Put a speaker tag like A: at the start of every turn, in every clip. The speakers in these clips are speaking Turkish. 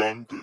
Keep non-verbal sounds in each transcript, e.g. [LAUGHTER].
A: Yandı.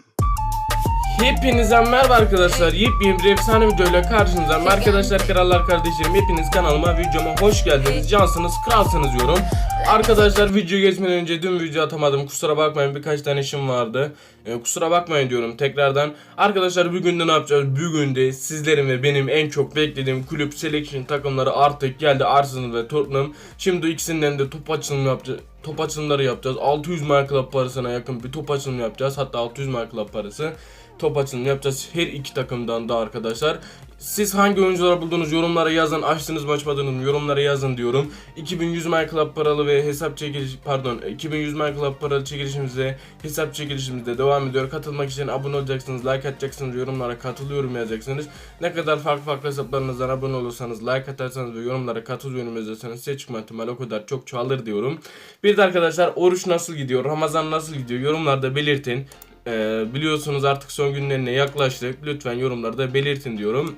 B: Hepinize merhaba arkadaşlar. Yepyeni bir efsane videoyla karşınızdayım. Arkadaşlar krallar kardeşlerim hepiniz kanalıma videoma hoş geldiniz. Cansınız kralsınız diyorum. Arkadaşlar video geçmeden önce dün video atamadım. Kusura bakmayın birkaç tane işim vardı. Ee, kusura bakmayın diyorum tekrardan. Arkadaşlar bugün de ne yapacağız? Bugün de sizlerin ve benim en çok beklediğim kulüp selection takımları artık geldi. Arsenal ve Tottenham. Şimdi ikisinden de top açılımı yapacağız. Top açılımları yapacağız. 600 My Club parasına yakın bir top açılımı yapacağız. Hatta 600 My Club parası top açılımı yapacağız her iki takımdan da arkadaşlar. Siz hangi oyuncuları buldunuz yorumlara yazın. Açtınız mı açmadınız mı yorumlara yazın diyorum. 2100 My Club paralı ve hesap çekiliş pardon 2100 My Club paralı çekilişimizde hesap çekilişimizde devam ediyor. Katılmak için abone olacaksınız, like atacaksınız, yorumlara katılıyorum yazacaksınız. Ne kadar farklı farklı hesaplarınızdan abone olursanız, like atarsanız ve yorumlara katılıyorum yazarsanız size çıkma ihtimali o kadar çok çoğalır diyorum. Bir de arkadaşlar oruç nasıl gidiyor, Ramazan nasıl gidiyor yorumlarda belirtin. Ee, biliyorsunuz artık son günlerine yaklaştık. Lütfen yorumlarda belirtin diyorum.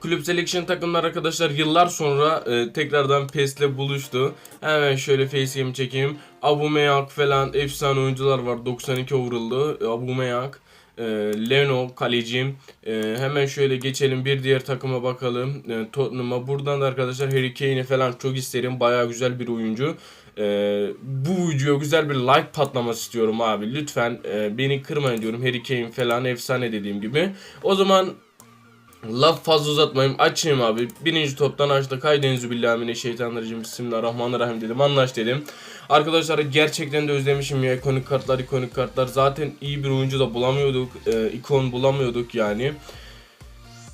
B: Kulüp Selection takımlar arkadaşlar yıllar sonra e, tekrardan PES'le buluştu. Hemen şöyle facecam çekeyim. Aubameyang falan efsane oyuncular var. 92 overall'lı e, Aubameyang. E, Leno kalecim. E, hemen şöyle geçelim bir diğer takıma bakalım. E, Tottenham'a. Buradan da arkadaşlar Harry Kane'i falan çok isterim. Baya güzel bir oyuncu. Ee, bu videoya güzel bir like patlaması istiyorum abi. Lütfen e, beni kırmayın diyorum. Harry Kane falan efsane dediğim gibi. O zaman laf fazla uzatmayayım. Açayım abi. Birinci toptan açtık. Haydi billahi şeytanlarıcım. Bismillahirrahmanirrahim dedim. Anlaş dedim. Arkadaşlar gerçekten de özlemişim ya ikonik kartlar ikonik kartlar. Zaten iyi bir oyuncu da bulamıyorduk. Ee, ikon bulamıyorduk yani.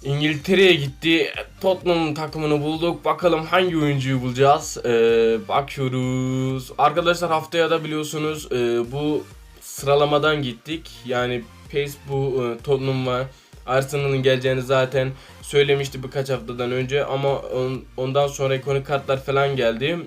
B: İngiltere'ye gitti. Tottenham takımını bulduk. Bakalım hangi oyuncuyu bulacağız. Ee, bakıyoruz. Arkadaşlar haftaya da biliyorsunuz e, bu sıralamadan gittik. Yani PES bu e, Tottenham ve Arsenal'ın geleceğini zaten söylemişti birkaç haftadan önce. Ama on- ondan sonra ekonomik kartlar falan geldi.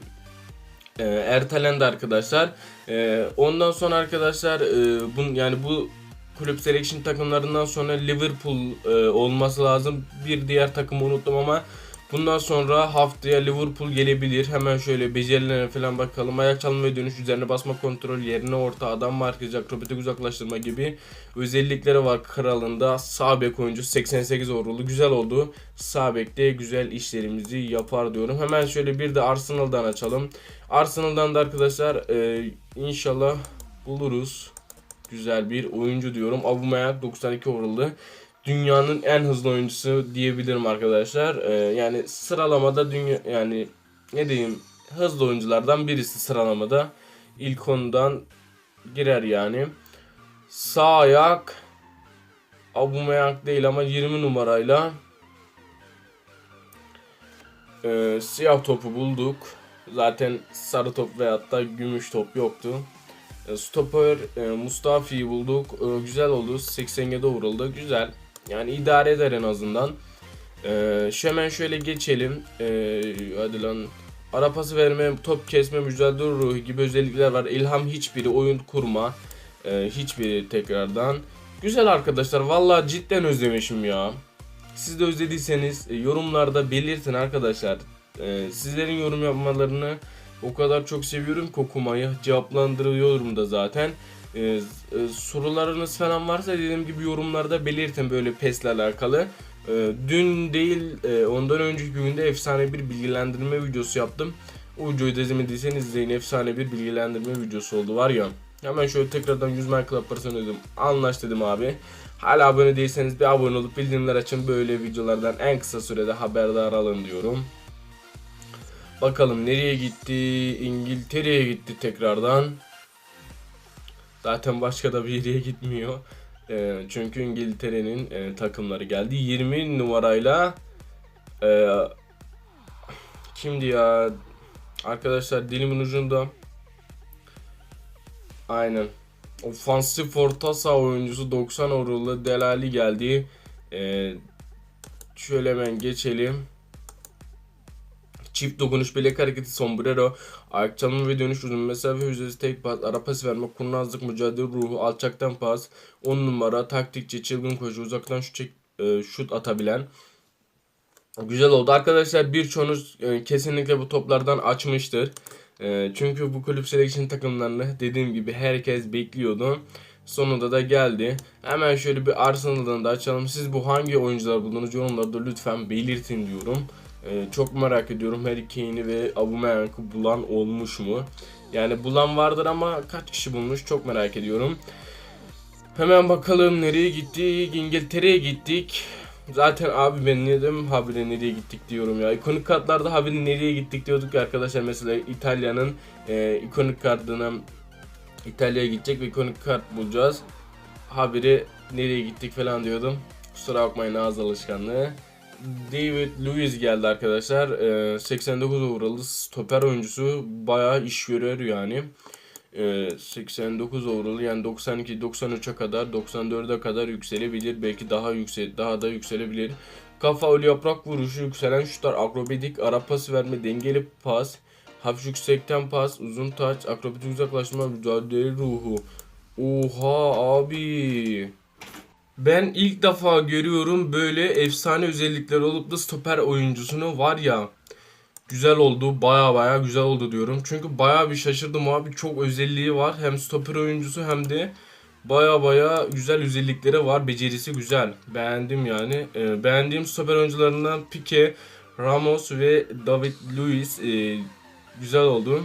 B: E, ertelendi arkadaşlar. E, ondan sonra arkadaşlar e, bun, yani bu kulüp selection takımlarından sonra Liverpool e, olması lazım. Bir diğer takımı unuttum ama bundan sonra haftaya Liverpool gelebilir. Hemen şöyle becerilerine falan bakalım. Ayak çalma ve dönüş üzerine basma kontrol yerine orta adam markacı akrobatik uzaklaştırma gibi özellikleri var kralında. Sağ bek oyuncu 88 overall'u güzel oldu. Sağ bekte güzel işlerimizi yapar diyorum. Hemen şöyle bir de Arsenal'dan açalım. Arsenal'dan da arkadaşlar e, inşallah buluruz güzel bir oyuncu diyorum. Aubameyang 92 overall'lı. Dünyanın en hızlı oyuncusu diyebilirim arkadaşlar. Ee, yani sıralamada dünya yani ne diyeyim hızlı oyunculardan birisi sıralamada. İlk ondan girer yani. Sağ ayak Aubameyang değil ama 20 numarayla ee, siyah topu bulduk. Zaten sarı top veyahut da gümüş top yoktu. E, Stoper e, Mustafi'yi bulduk. E, güzel oldu. 87 overall'da güzel. Yani idare eder en azından. E, şu hemen şöyle geçelim. E, hadi lan. Ara pası verme, top kesme, mücadele ruhu gibi özellikler var. İlham hiçbiri, oyun kurma. E, hiçbiri tekrardan. Güzel arkadaşlar. Vallahi cidden özlemişim ya. Siz de özlediyseniz e, yorumlarda belirtin arkadaşlar. E, sizlerin yorum yapmalarını o kadar çok seviyorum ki okumayı. Cevaplandırıyorum da zaten. Ee, e, sorularınız falan varsa dediğim gibi yorumlarda belirtin böyle PES'le alakalı. Ee, dün değil e, ondan önceki günde efsane bir bilgilendirme videosu yaptım. O videoyu da izlemediyseniz izleyin efsane bir bilgilendirme videosu oldu var ya. Hemen şöyle tekrardan 100 My Club parasını ödedim. Anlaş dedim abi. Hala abone değilseniz bir abone olup bildirimler açın. Böyle videolardan en kısa sürede haberdar alın diyorum. Bakalım nereye gitti? İngiltere'ye gitti tekrardan. Zaten başka da bir yere gitmiyor. Ee, çünkü İngiltere'nin e, takımları geldi. 20 numarayla e, kimdi ya? Arkadaşlar dilimin ucunda. Aynen. Ofansif orta saha oyuncusu 90 overall'lı Delali geldi. Ee, şöyle hemen geçelim. Çift dokunuş bilek hareketi sombrero, ayak çalma ve dönüş uzun mesafe yüzdesi tek pas, ara pas verme, kurnazlık, mücadele ruhu, alçaktan pas, 10 numara, taktikçi, çılgın koşu, uzaktan şut, çek, e, şut atabilen. Güzel oldu. Arkadaşlar birçoğunuz e, kesinlikle bu toplardan açmıştır. E, çünkü bu kulüp selection takımlarını dediğim gibi herkes bekliyordu. Sonunda da geldi. Hemen şöyle bir Arsenal'dan da açalım. Siz bu hangi oyuncular buldunuz yorumlarda lütfen belirtin diyorum. Ee, çok merak ediyorum Harry Kane'i ve Aubameyang'ı bulan olmuş mu? Yani bulan vardır ama kaç kişi bulmuş çok merak ediyorum. Hemen bakalım nereye gittik? İngiltere'ye gittik. Zaten abi ben ne dedim habire nereye gittik diyorum ya. İkonik kartlarda habire nereye gittik diyorduk ya arkadaşlar. Mesela İtalya'nın e, ikonik kartına İtalya'ya gidecek ve ikonik kart bulacağız. Habire nereye gittik falan diyordum. Kusura bakmayın ağız alışkanlığı. David Luiz geldi arkadaşlar. Ee, 89 overall'lı stoper oyuncusu. Bayağı iş görüyor yani. Ee, 89 overall yani 92 93'e kadar 94'e kadar yükselebilir. Belki daha yüksel daha da yükselebilir. Kafa ölü yaprak vuruşu, yükselen şutlar, akrobatik, ara pas verme, dengeli pas, hafif yüksekten pas, uzun taç, akrobatik uzaklaşma, mücadele ruhu. Oha abi. Ben ilk defa görüyorum böyle efsane özellikler olup da stoper oyuncusunu var ya güzel oldu baya baya güzel oldu diyorum. Çünkü baya bir şaşırdım abi çok özelliği var hem stoper oyuncusu hem de baya baya güzel özellikleri var becerisi güzel beğendim yani. Ee, beğendiğim stoper oyuncularından Pique, Ramos ve David Luiz e, güzel oldu.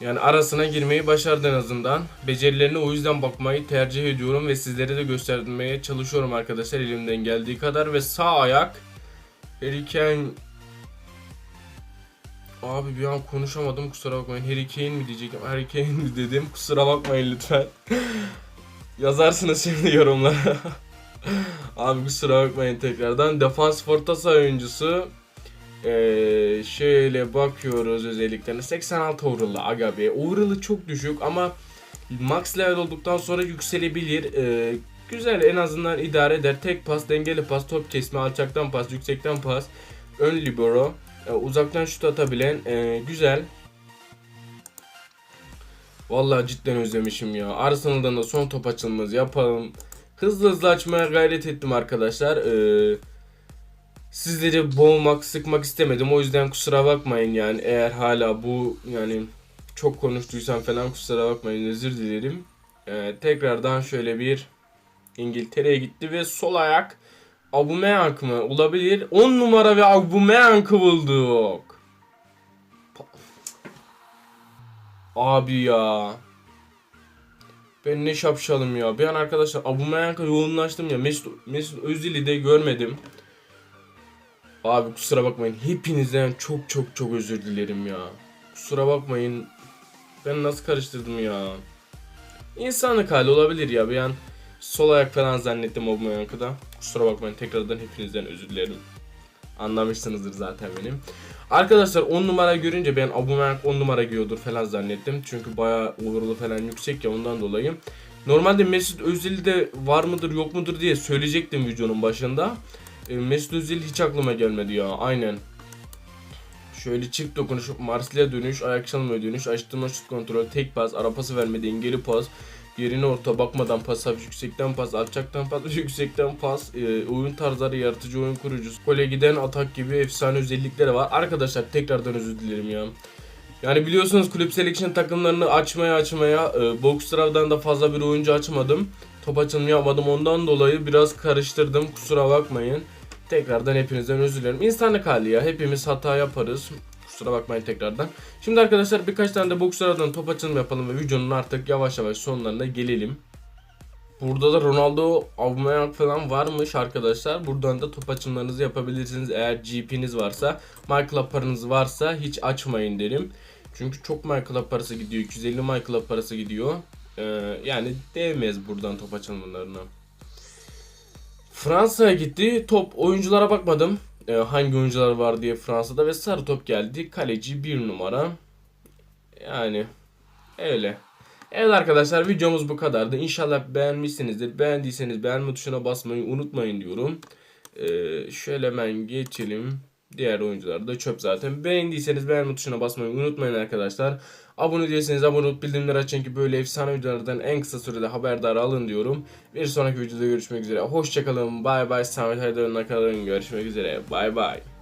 B: Yani arasına girmeyi başardı en azından. Becerilerine o yüzden bakmayı tercih ediyorum ve sizlere de göstermeye çalışıyorum arkadaşlar elimden geldiği kadar ve sağ ayak Harry Abi bir an konuşamadım kusura bakmayın. Harry Kane mi diyecektim? Harry Kane mi dedim? Kusura bakmayın lütfen. [LAUGHS] Yazarsınız şimdi yorumlara. [LAUGHS] Abi kusura bakmayın tekrardan. Defans Fortasa oyuncusu ee, şöyle bakıyoruz özelliklerine 86 overall'lı aga be. Overall'ı çok düşük ama max level olduktan sonra yükselebilir. Ee, güzel en azından idare eder. Tek pas, dengeli pas, top kesme, alçaktan pas, yüksekten pas, ön libero, e, uzaktan şut atabilen e, güzel. Vallahi cidden özlemişim ya. Arsenal'dan da son top açılmamızı yapalım. Hızlı hızlı açmaya gayret ettim arkadaşlar. Eee sizleri boğmak, sıkmak istemedim. O yüzden kusura bakmayın yani eğer hala bu yani çok konuştuysam falan kusura bakmayın özür dilerim. Ee, tekrardan şöyle bir İngiltere'ye gitti ve sol ayak Aubameyang mı? Olabilir. 10 numara ve Aubameyang'ı bulduk. Abi ya. Ben ne şapşalım ya. Bir an arkadaşlar Aubameyang'a yoğunlaştım ya. Mesut, Mesut Özil'i de görmedim. Abi kusura bakmayın. Hepinizden çok çok çok özür dilerim ya. Kusura bakmayın. Ben nasıl karıştırdım ya. İnsanlık hali olabilir ya. Bir an sol ayak falan zannettim o yankıda. Kusura bakmayın. Tekrardan hepinizden özür dilerim. Anlamışsınızdır zaten benim. Arkadaşlar 10 numara görünce ben Aubameyang 10 numara giyiyordur falan zannettim. Çünkü bayağı overall'ı falan yüksek ya ondan dolayı. Normalde Mesut Özil de var mıdır yok mudur diye söyleyecektim videonun başında. E, Mesut Özil hiç aklıma gelmedi ya. Aynen. Şöyle çift dokunuş, Marsilya dönüş, ayak çalmaya dönüş, açtırma şut kontrol, tek pas, ara pası verme, dengeli pas, yerine orta bakmadan pas, hafif yüksekten pas, alçaktan pas, [LAUGHS] yüksekten pas, e, oyun tarzları, yaratıcı oyun kurucusu, kole giden atak gibi efsane özellikleri var. Arkadaşlar tekrardan özür dilerim ya. Yani biliyorsunuz kulüp selection takımlarını açmaya açmaya e, Boxstrav'dan da fazla bir oyuncu açmadım. Top açılımı yapmadım ondan dolayı biraz karıştırdım kusura bakmayın. Tekrardan hepinizden özür dilerim. İnsanlık hali ya hepimiz hata yaparız. Kusura bakmayın tekrardan. Şimdi arkadaşlar birkaç tane de Boxstrav'dan top açılımı yapalım ve videonun artık yavaş yavaş sonlarına gelelim. Burada da Ronaldo, Aubameyang falan varmış arkadaşlar. Buradan da top açımlarınızı yapabilirsiniz. Eğer GP'niz varsa, MyClub paranız varsa hiç açmayın derim. Çünkü çok MyClub parası gidiyor. 250 MyClub parası gidiyor. Ee, yani değmez buradan top açılmalarına. Fransa'ya gitti. Top oyunculara bakmadım. Ee, hangi oyuncular var diye Fransa'da ve sarı top geldi. Kaleci bir numara. Yani öyle. Evet arkadaşlar videomuz bu kadardı. İnşallah beğenmişsinizdir. Beğendiyseniz beğenme tuşuna basmayı unutmayın diyorum. Ee, şöyle hemen geçelim. Diğer oyuncular da çöp zaten. Beğendiyseniz beğenme tuşuna basmayı unutmayın arkadaşlar. Abone değilseniz abone olup bildirimleri açın ki böyle efsane videolardan en kısa sürede haberdar alın diyorum. Bir sonraki videoda görüşmek üzere. Hoşçakalın. Bay bay. Samet Aydar'ın kalın. Görüşmek üzere. Bay bay.